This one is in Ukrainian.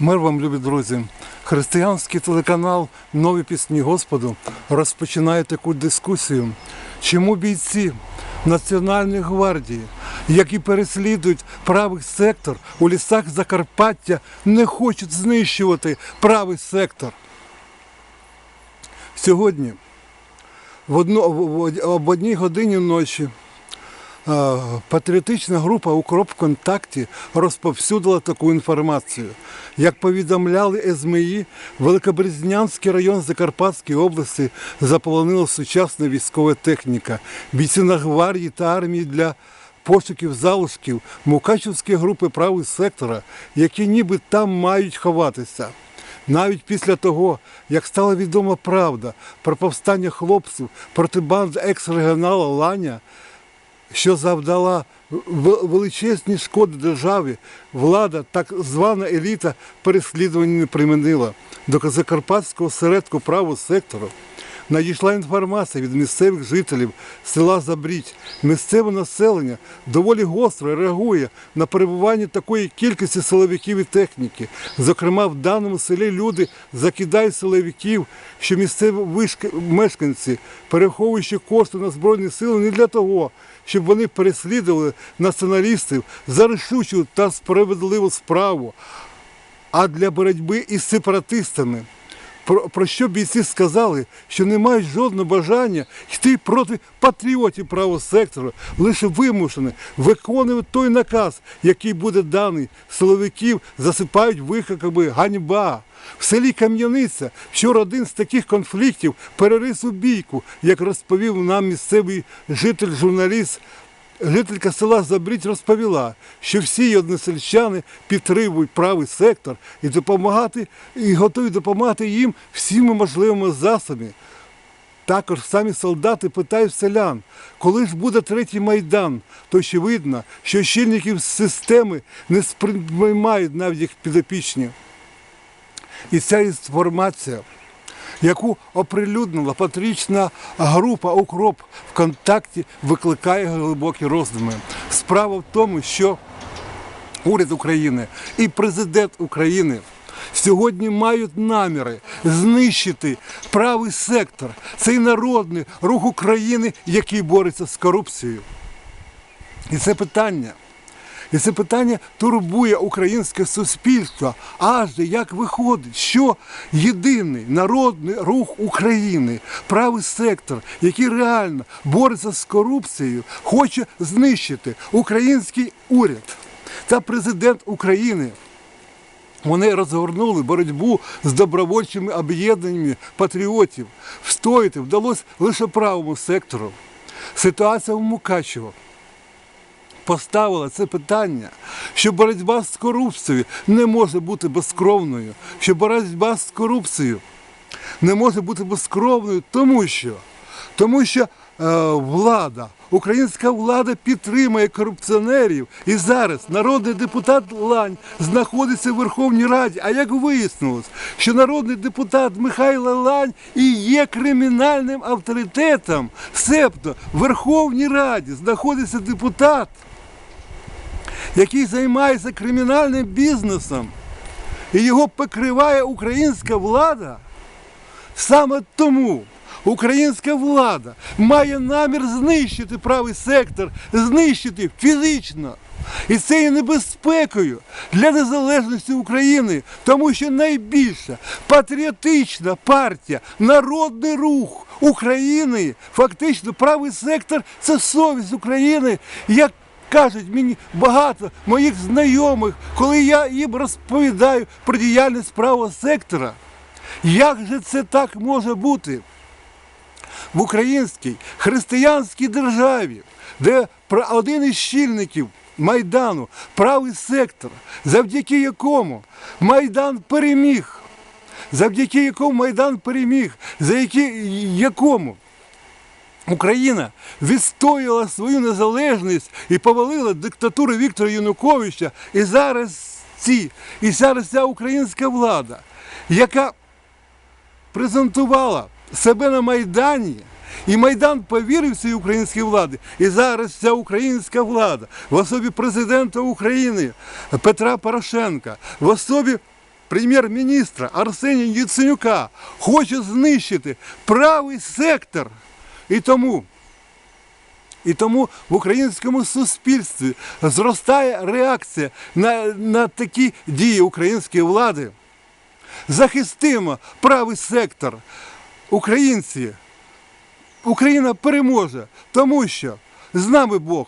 Мир вам, любі друзі! Християнський телеканал Нові пісні Господу розпочинає таку дискусію. Чому бійці Національної гвардії, які переслідують правий сектор у лісах Закарпаття, не хочуть знищувати правий сектор? Сьогодні в одну, в- одній годині ночі Патріотична група Укроп ВКонтакті розповсюдила таку інформацію. Як повідомляли СМІ, Великобрезнянський район Закарпатської області заполонила сучасна військова техніка. Бійці Нагвардії та армії для пошуків залишків Мукачівської групи правого сектора, які ніби там мають ховатися. Навіть після того, як стала відома правда про повстання хлопців проти банди екс-регіонала Ланя, що завдала величезні шкоди державі, влада, так звана еліта переслідування не примінила. До Закарпатського середку правого сектору надійшла інформація від місцевих жителів села Забрідь. Місцеве населення доволі гостро реагує на перебування такої кількості силовиків і техніки. Зокрема, в даному селі люди закидають силовиків, що місцеві вишки- мешканці, переховуючи кошти на Збройні сили не для того, щоб вони переслідували націоналістів за рішучу та справедливу справу, а для боротьби із сепаратистами. Про, про що бійці сказали, що не мають жодного бажання йти проти патріотів правого сектору, лише вимушені виконувати той наказ, який буде даний. Силовиків засипають викликами ганьба. В селі Кам'яниця вчора один з таких конфліктів перерис у бійку, як розповів нам місцевий житель-журналіст Жителька села Забрідь розповіла, що всі односельчани підтримують правий сектор і допомагати, і готові допомагати їм всіми можливими засобами. Також самі солдати питають селян, коли ж буде третій майдан, то ще видно, що щільників системи не сприймають навіть їх підопічні. І ця інформація, яку оприлюднила патріотична група Укроп ВКонтакті, викликає глибокі роздуми. Справа в тому, що уряд України і президент України сьогодні мають наміри знищити правий сектор, цей народний рух України, який бореться з корупцією. І це питання. І це питання турбує українське суспільство. Аж як виходить, що єдиний народний рух України, правий сектор, який реально бореться з корупцією, хоче знищити український уряд та президент України. Вони розгорнули боротьбу з добровольчими об'єднаннями патріотів. Встояти вдалося лише правому сектору. Ситуація в Мукачево поставила це питання, що боротьба з корупцією не може бути безкровною, що боротьба з корупцією не може бути безкровною, тому що, тому що е, влада, українська влада підтримує корупціонерів. І зараз народний депутат Лань знаходиться в Верховній Раді. А як вияснилось, що народний депутат Михайло Лань і є кримінальним авторитетом, себто в Верховній Раді знаходиться депутат який займається кримінальним бізнесом, і його покриває українська влада, саме тому українська влада має намір знищити правий сектор, знищити фізично. І це є небезпекою для незалежності України, тому що найбільша патріотична партія, народний рух України, фактично правий сектор це совість України, як кажуть мені багато моїх знайомих, коли я їм розповідаю про діяльність правого сектора. Як же це так може бути? В українській християнській державі, де про- один із щільників Майдану, правий сектор, завдяки якому Майдан переміг, завдяки якому Майдан переміг, за які, якому Україна відстояла свою незалежність і повалила диктатуру Віктора Януковича. І зараз ці, і зараз ця українська влада, яка презентувала себе на Майдані. І Майдан повірив цій українській владі. І зараз ця українська влада в особі президента України Петра Порошенка, в особі прем'єр-міністра Арсенія Яценюка хоче знищити правий сектор. І тому, і тому в українському суспільстві зростає реакція на, на такі дії української влади. Захистимо правий сектор. Українці, Україна переможе, тому що з нами Бог.